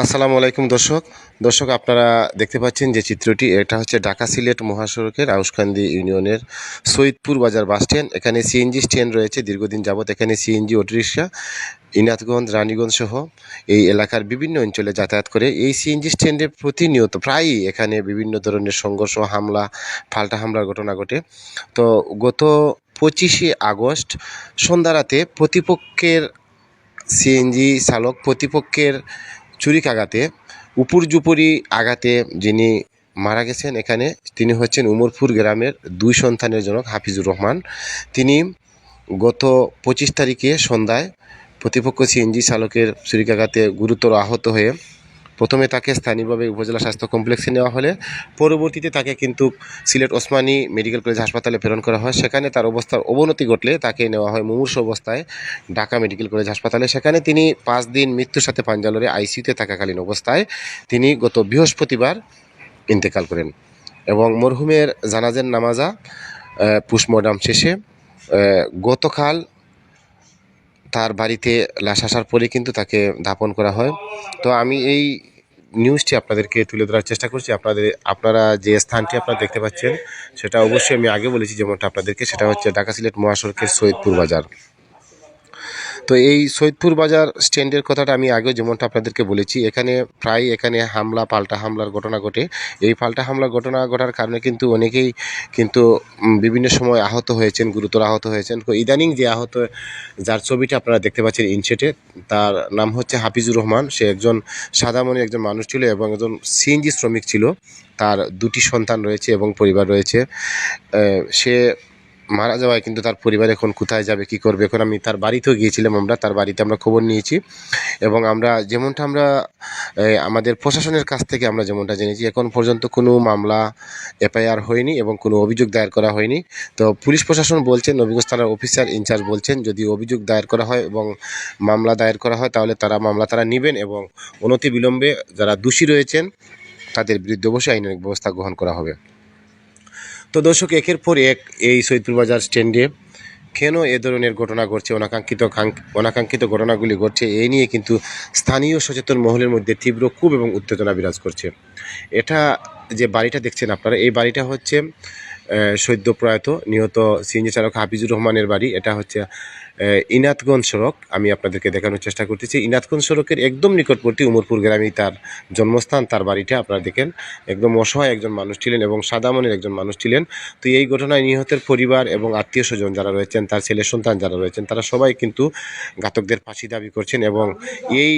আসসালামু আলাইকুম দর্শক। দর্শক, আপনারা দেখতে পাচ্ছেন যে চিত্রটি, এটা হচ্ছে ঢাকা সিলেট মহাসড়কের আউসকান্দি ইউনিয়নের সৈয়দপুর বাজার বাস স্ট্যান্ড। এখানে সিএনজি স্ট্যান্ড রয়েছে, দীর্ঘদিন যাবত এখানে সিএনজি, অটোরিকশা ইনাথগঞ্জ রানীগঞ্জ সহ এই এলাকার বিভিন্ন অঞ্চলে যাতায়াত করে। এই সিএনজি স্ট্যান্ডে প্রতিনিয়ত প্রায়ই এখানে বিভিন্ন ধরনের সংঘর্ষ, হামলা, পাল্টা হামলার ঘটনা ঘটে। তো গত পঁচিশে আগস্ট সন্ধ্যা রাতে প্রতিপক্ষের সিএনজি চালক, প্রতিপক্ষের ছুরিকাঘাতে উপর জুপুরি আঘাতে যিনি মারা গেছেন এখানে, তিনি হচ্ছেন উমরপুর গ্রামের দুই সন্তানের জনক হাফিজুর রহমান। তিনি গত পঁচিশ তারিখে সন্ধ্যায় প্রতিপক্ষ সিএনজি চালকের ছুরিকাঘাতে গুরুতর আহত হয়ে প্রথমে তাকে স্থানীয়ভাবে উপজেলা স্বাস্থ্য কমপ্লেক্সে নেওয়া হলে, পরবর্তীতে তাকে কিন্তু সিলেট ওসমানী মেডিকেল কলেজ হাসপাতালে প্রেরণ করা হয়। সেখানে তার অবস্থার অবনতি ঘটলে তাকে নেওয়া হয় মুমূর্ষ অবস্থায় ঢাকা মেডিকেল কলেজ হাসপাতালে। সেখানে তিনি পাঁচ দিন মৃত্যুর সাথে পাঞ্জালরে আইসিইউতে থাকাকালীন অবস্থায় তিনি গত বৃহস্পতিবার ইন্তেকাল করেন এবং মরহুমের জানাজের নামাজা পুষ্মডাম শেষে গতকাল তার বাড়িতে লাশ আসার পরে কিন্তু তাকে দাপন করা হয়। তো আমি এই নিউজটি আপনাদেরকে তুলে ধরার চেষ্টা করছি। আপনাদের, আপনারা যে স্থানটি আপনারা দেখতে পাচ্ছেন, সেটা অবশ্যই আমি আগে বলেছি যেমনটা আপনাদেরকে, সেটা হচ্ছে ঢাকা সিলেট মহাসড়কের সৈয়দপুর বাজার। তো এই সৈয়দপুর বাজার স্ট্যান্ডের কথাটা আমি আগেও যেমনটা আপনাদেরকে বলেছি, এখানে প্রায় এখানে হামলা, পাল্টা হামলার ঘটনা ঘটে। এই পাল্টা হামলার ঘটনা ঘটার কারণে কিন্তু অনেকেই কিন্তু বিভিন্ন সময় আহত হয়েছেন, গুরুতর আহত হয়েছেন। ইদানিং যে আহত, যার ছবিটা আপনারা দেখতে পাচ্ছেন ইনসেটে তার নাম হচ্ছে হাফিজুর রহমান। সে একজন সাদা মনের একজন মানুষ ছিল এবং একজন সিএনজি শ্রমিক ছিল। তার দুটি সন্তান রয়েছে এবং পরিবার রয়েছে। সে মারা যাওয়ায় কিন্তু তার পরিবার এখন কোথায় যাবে, কি করবে? এখন আমি তার বাড়িতেও গিয়েছিলাম আমরা, তার বাড়িতে আমরা খবর নিয়েছি। এবং আমরা যেমনটা আমরা আমাদের প্রশাসনের কাছ থেকে আমরা যেমনটা জেনেছি, এখন পর্যন্ত কোনো মামলা এফআইআর হয়নি এবং কোনো অভিযোগ দায়ের করা হয়নি। তো পুলিশ প্রশাসন বলছেন, নবীগঞ্জ থানার অফিসার ইনচার্জ বলছেন, যদি অভিযোগ দায়ের করা হয় এবং মামলা দায়ের করা হয়, তাহলে তারা মামলা তারা নেবেন এবং অনতি বিলম্বে যারা দোষী রয়েছেন, তাদের বিরুদ্ধে অবশ্যই আইনের ব্যবস্থা গ্রহণ করা হবে। তো দর্শক, একের পর এক এই সৈয়দপুর বাজার স্ট্যান্ডে কেন এ ধরনের ঘটনা ঘটছে, অনাকাঙ্ক্ষিত অনাকাঙ্ক্ষিত ঘটনাগুলি ঘটছে, এই নিয়ে কিন্তু স্থানীয় সচেতন মহলের মধ্যে তীব্র ক্ষোভ এবং উত্তেজনা বিরাজ করছে। এটা যে বাড়িটা দেখছেন আপনারা, এই বাড়িটা হচ্ছে আহ, সদ্য প্রয়াত নিহত সিএনজি চালক হাফিজুর রহমানের বাড়ি। এটা হচ্ছে ইনাতগঞ্জ সড়ক। আমি আপনাদেরকে দেখানোর চেষ্টা করতেছি। ইনাতগঞ্জ সড়কের একদম নিকটবর্তী উমরপুর গ্রামেই তার জন্মস্থান তার বাড়িটা আপনারা দেখেন। একদম অসহায় একজন মানুষ ছিলেন এবং সাদা মনের একজন মানুষ ছিলেন। তো এই ঘটনায় নিহতের পরিবার এবং আত্মীয় স্বজন যারা রয়েছেন তার ছেলে সন্তান যারা রয়েছেন তারা সবাই কিন্তু ঘাতকদের ফাঁসি দাবি করছেন এবং এই